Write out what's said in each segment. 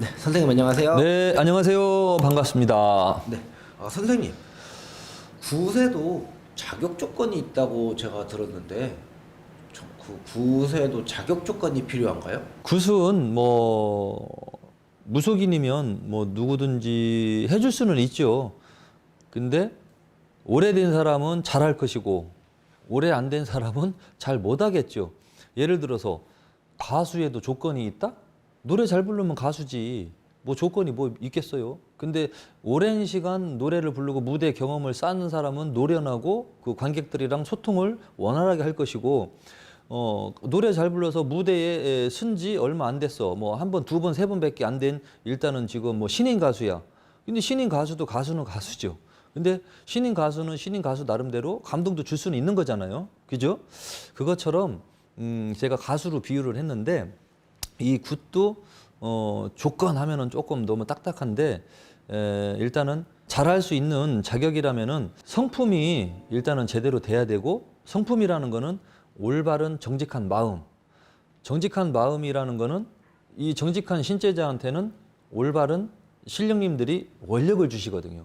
네, 선생님 안녕하세요. 네, 안녕하세요. 반갑습니다. 네. 아, 선생님. 구세도 자격 조건이 있다고 제가 들었는데 저, 그 구세도 자격 조건이 필요한가요? 굿은 뭐 무속인이면 뭐 누구든지 해줄 수는 있죠. 근데 오래된 사람은 잘할 것이고 오래 안 된 사람은 잘 못하겠죠. 예를 들어서 가수에도 조건이 있다? 노래 잘 부르면 가수지. 뭐 조건이 뭐 있겠어요. 근데 오랜 시간 노래를 부르고 무대 경험을 쌓는 사람은 노련하고 그 관객들이랑 소통을 원활하게 할 것이고 어, 노래 잘 불러서 무대에 쓴 지 얼마 안 됐어. 뭐 한 번, 두 번, 세 번밖에 안 된 일단은 지금 뭐 신인 가수야. 근데 신인 가수도 가수는 가수죠. 근데 신인 가수는 신인 가수 나름대로 감동도 줄 수는 있는 거잖아요. 그죠? 그것처럼 음, 제가 가수로 비유를 했는데 이 굿도 어, 조건 하면은 조금 너무 딱딱한데 에, 일단은 잘할 수 있는 자격이라면은 성품이 일단은 제대로 돼야 되고 성품이라는 거는 올바른 정직한 마음. 정직한 마음이라는 거는 이 정직한 신제자한테는 올바른 신령님들이 원력을 주시거든요.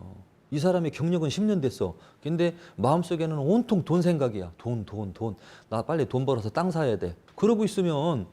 이 사람의 경력은 10년 됐어. 근데 마음속에는 온통 돈 생각이야. 돈, 돈, 돈. 나 빨리 돈 벌어서 땅 사야 돼. 그러고 있으면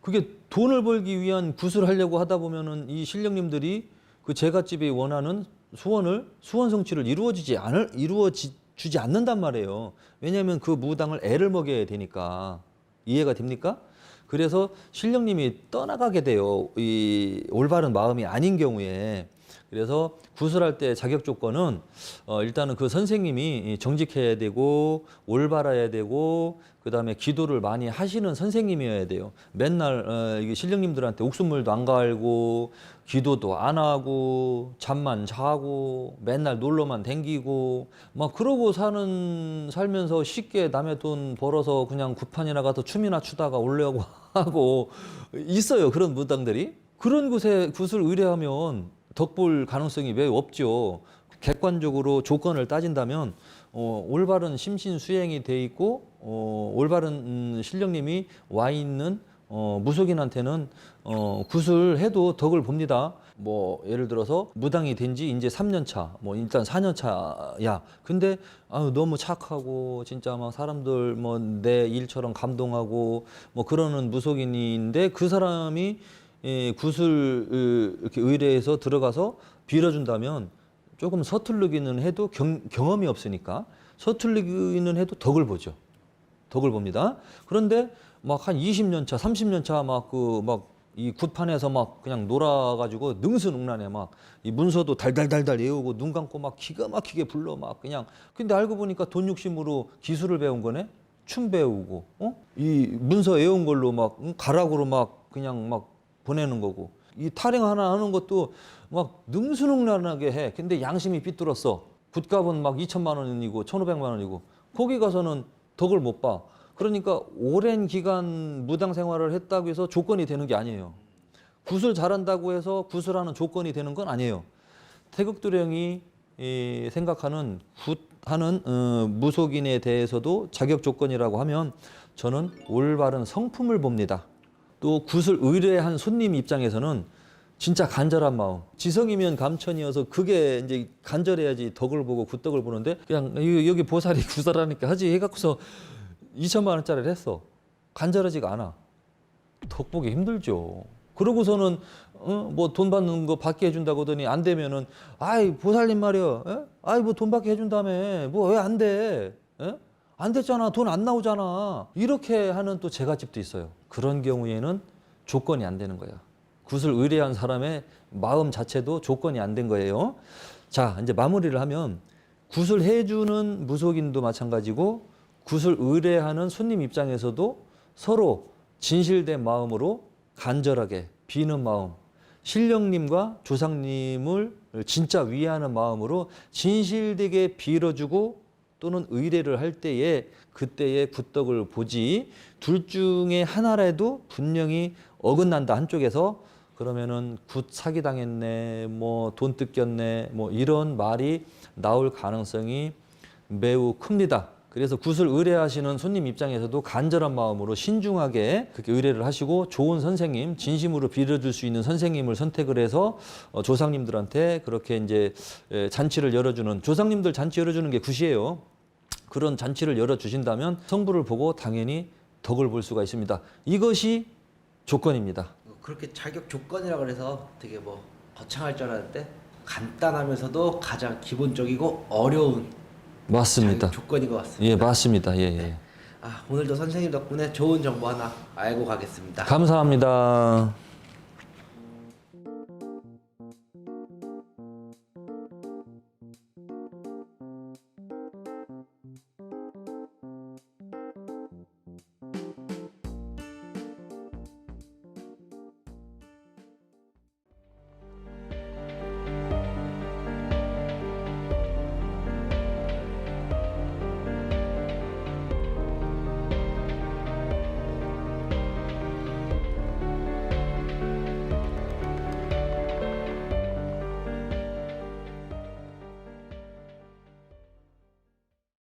그게 돈을 벌기 위한 굿을 하려고 하다 보면은 이 신령님들이 그 제갓집이 원하는 소원을 소원 성취를 이루어지지 않을 이루어지 주지 않는단 말이에요. 왜냐하면 그 무당을 애를 먹여야 되니까 이해가 됩니까? 그래서 신령님이 떠나가게 돼요. 이 올바른 마음이 아닌 경우에. 그래서 구슬할 때 자격 조건은 어 일단은 그 선생님이 정직해야 되고 올바라야 되고 그다음에 기도를 많이 하시는 선생님이어야 돼요. 맨날 어 신령님들한테 옥순물도 안 갈고 기도도 안 하고 잠만 자고 맨날 놀러만 댕기고 막 그러고 사는 살면서 쉽게 남의 돈 벌어서 그냥 구판이나 가서 춤이나 추다가 올려고 하고 있어요. 그런 무당들이. 그런 곳에 굿을 의뢰하면 덕볼 가능성이 매우 없죠. 객관적으로 조건을 따진다면 어, 올바른 심신 수행이 돼 있고 어, 올바른 음, 신령님이 와 있는 어, 무속인한테는 어, 굿을 해도 덕을 봅니다. 뭐 예를 들어서 무당이 된 지 이제 3년 차, 뭐 일단 4년 차야. 근데 아유 너무 착하고 진짜 막 사람들 뭐 내 일처럼 감동하고 뭐 그러는 무속인인데 그 사람이 이 굿을 이렇게 의뢰해서 들어가서 빌어준다면 조금 서툴르기는 해도 경, 경험이 없으니까 서툴르기는 해도 덕을 보죠. 덕을 봅니다. 그런데 막 한 20년 차, 30년 차 막 그 막 이 굿판에서 막 그냥 놀아가지고 능수능란해 막 이 문서도 달달달달 외우고 눈 감고 막 기가 막히게 불러 막 그냥 근데 알고 보니까 돈 욕심으로 기술을 배운 거네 춤 배우고 어? 이 문서 외운 걸로 막 응? 가락으로 막 그냥 막 보내는 거고 이 타령 하나 하는 것도 막 능수능란하게 해 근데 양심이 삐뚤었어 굿값은 막 2천만 원이고 1,500만 원이고 거기 가서는 덕을 못 봐. 그러니까 오랜 기간 무당 생활을 했다고 해서 조건이 되는 게 아니에요. 굿을 잘한다고 해서 굿을 하는 조건이 되는 건 아니에요. 태극도령이 이 생각하는 굿하는 어, 무속인에 대해서도 자격 조건이라고 하면 저는 올바른 성품을 봅니다. 또 굿을 의뢰한 손님 입장에서는 진짜 간절한 마음. 지성이면 감천이어서 그게 이제 간절해야지 덕을 보고 굿덕을 보는데 그냥 여기 보살이 구설하니까 하지 해갖고서 2천만 원짜리를 했어. 간절하지가 않아. 덕 보기 힘들죠. 그러고서는 어? 뭐돈 받는 거 받게 해준다고 하더니 안 되면은 아이 보살님 말이야. 에? 아이 뭐 돈 받게 해준다며. 뭐 왜 안 돼? 에? 안 됐잖아. 돈 안 나오잖아. 이렇게 하는 또 제갓집도 있어요. 그런 경우에는 조건이 안 되는 거야. 굿을 의뢰한 사람의 마음 자체도 조건이 안 된 거예요. 자, 이제 마무리를 하면 굿을 해주는 무속인도 마찬가지고 굿을 의뢰하는 손님 입장에서도 서로 진실된 마음으로 간절하게 비는 마음, 신령님과 조상님을 진짜 위하는 마음으로 진실되게 빌어주고 또는 의뢰를 할 때에 그때의 굿덕을 보지 둘 중에 하나라도 분명히 어긋난다 한쪽에서 그러면은 굿 사기 당했네 뭐 돈 뜯겼네 뭐 이런 말이 나올 가능성이 매우 큽니다. 그래서 굿을 의뢰하시는 손님 입장에서도 간절한 마음으로 신중하게 그렇게 의뢰를 하시고 좋은 선생님, 진심으로 빌어줄 수 있는 선생님을 선택을 해서 어, 조상님들한테 그렇게 이제 에, 잔치를 열어주는 조상님들 잔치 열어주는 게 굿이에요. 그런 잔치를 열어주신다면 성부를 보고 당연히 덕을 볼 수가 있습니다. 이것이 조건입니다. 그렇게 자격 조건이라 그래서 되게 뭐 거창할 줄 알았는데 간단하면서도 가장 기본적이고 어려운 맞습니다. 조건인 것 같습니다. 예, 맞습니다. 예, 예. 아, 오늘도 선생님 덕분에 좋은 정보 하나 알고 가겠습니다. 감사합니다.